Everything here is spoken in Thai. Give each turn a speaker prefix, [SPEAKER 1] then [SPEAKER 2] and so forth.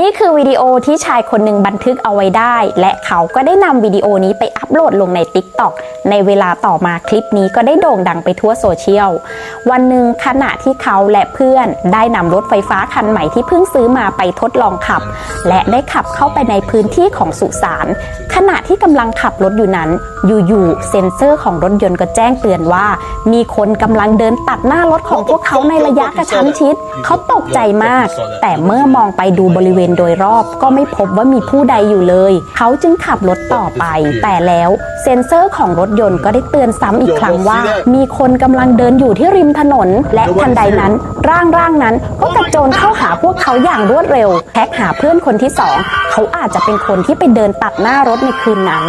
[SPEAKER 1] นี่คือวิดีโอที่ชายคนหนึ่งบันทึกเอาไว้ได้ และเขาก็ได้นำวิดีโอนี้ไปอัปโหลดลงใน TikTok ในเวลาต่อมาคลิปนี้ก็ได้โด่งดังไปทั่วโซเชียล วันหนึ่งขณะที่เขาและเพื่อนได้นำรถไฟฟ้าคันใหม่ที่เพิ่งซื้อมาไปทดลองขับ และได้ขับเข้าไปในพื้นที่ของสุสานขณะที่กำลังขับรถอยู่นั้น อยู่ๆเซ็นเซอร์ของรถยนต์ก็แจ้งเตือนว่า มีคนกำลังเดินตัดหน้ารถของพวกเขาในระยะกระชั้นชิด เขาตกใจมาก แต่เมื่อมองไปดูบริเวณโดยรอบ ก็ไม่พบว่ามีผู้ใดอยู่เลย เขาจึงขับรถต่อไป แต่แล้ว เซ็นเซอร์ของรถยนต์ก็ได้เตือนซ้ำอีกครั้งว่า มีคนกำลังเดินอยู่ที่ริมถนน และทันใดนั้น ร่างร่างนั้นก็กระโจนเข้าหาพวกเขาอย่างรวดเร็วแท็กหาเพื่อนคนที่สองเขาอาจจะเป็นคนที่ไปเดินตัดหน้ารถในคืนนั้น